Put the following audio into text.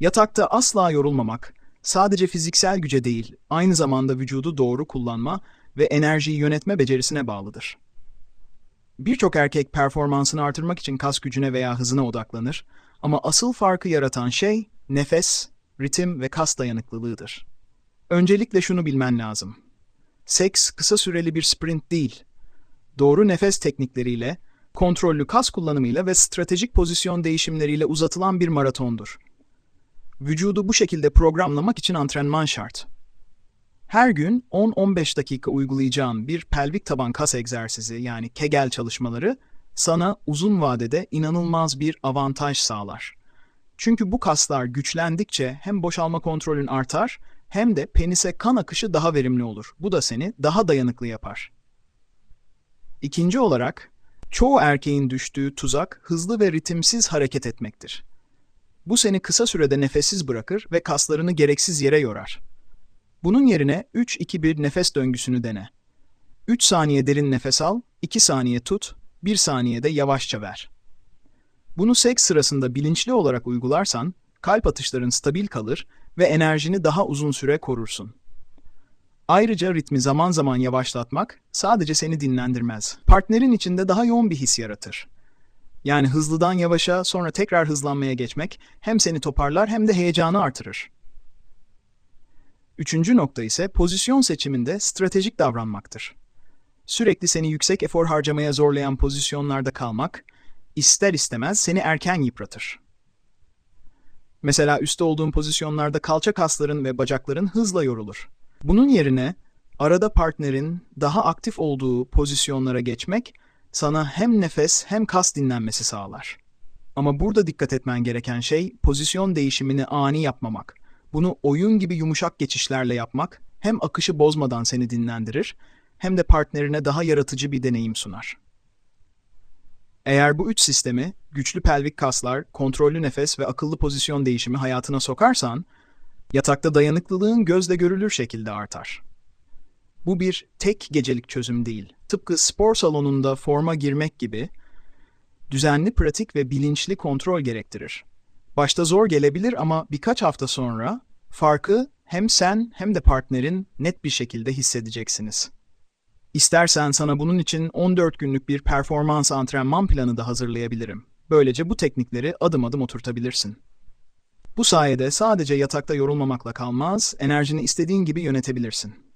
Yatakta asla yorulmamak, sadece fiziksel güce değil, aynı zamanda vücudu doğru kullanma ve enerjiyi yönetme becerisine bağlıdır. Birçok erkek performansını artırmak için kas gücüne veya hızına odaklanır ama asıl farkı yaratan şey nefes, ritim ve kas dayanıklılığıdır. Öncelikle şunu bilmen lazım. Seks kısa süreli bir sprint değil. Doğru nefes teknikleriyle, kontrollü kas kullanımıyla ve stratejik pozisyon değişimleriyle uzatılan bir maratondur. Vücudu bu şekilde programlamak için antrenman şart. Her gün 10-15 dakika uygulayacağın bir pelvik taban kas egzersizi yani Kegel çalışmaları sana uzun vadede inanılmaz bir avantaj sağlar. Çünkü bu kaslar güçlendikçe hem boşalma kontrolün artar hem de penise kan akışı daha verimli olur. Bu da seni daha dayanıklı yapar. İkinci olarak, çoğu erkeğin düştüğü tuzak hızlı ve ritimsiz hareket etmektir. Bu seni kısa sürede nefessiz bırakır ve kaslarını gereksiz yere yorar. Bunun yerine 3-2-1 nefes döngüsünü dene. 3 saniye derin nefes al, 2 saniye tut, 1 saniyede yavaşça ver. Bunu seks sırasında bilinçli olarak uygularsan, kalp atışların stabil kalır ve enerjini daha uzun süre korursun. Ayrıca ritmi zaman zaman yavaşlatmak sadece seni dinlendirmez. Partnerin içinde daha yoğun bir his yaratır. Yani hızlıdan yavaşa sonra tekrar hızlanmaya geçmek hem seni toparlar hem de heyecanı artırır. Üçüncü nokta ise pozisyon seçiminde stratejik davranmaktır. Sürekli seni yüksek efor harcamaya zorlayan pozisyonlarda kalmak, ister istemez seni erken yıpratır. Mesela üstte olduğun pozisyonlarda kalça kasların ve bacakların hızla yorulur. Bunun yerine arada partnerin daha aktif olduğu pozisyonlara geçmek sana hem nefes hem kas dinlenmesi sağlar. Ama burada dikkat etmen gereken şey pozisyon değişimini ani yapmamak. Bunu oyun gibi yumuşak geçişlerle yapmak hem akışı bozmadan seni dinlendirir hem de partnerine daha yaratıcı bir deneyim sunar. Eğer bu üç sistemi, güçlü pelvik kaslar, kontrollü nefes ve akıllı pozisyon değişimi hayatına sokarsan, yatakta dayanıklılığın gözle görülür şekilde artar. Bu bir tek gecelik çözüm değil. Tıpkı spor salonunda forma girmek gibi, düzenli pratik ve bilinçli kontrol gerektirir. Başta zor gelebilir ama birkaç hafta sonra farkı hem sen hem de partnerin net bir şekilde hissedeceksiniz. İstersen sana bunun için 14 günlük bir performans antrenman planı da hazırlayabilirim. Böylece bu teknikleri adım adım oturtabilirsin. Bu sayede sadece yatakta yorulmamakla kalmaz, enerjini istediğin gibi yönetebilirsin.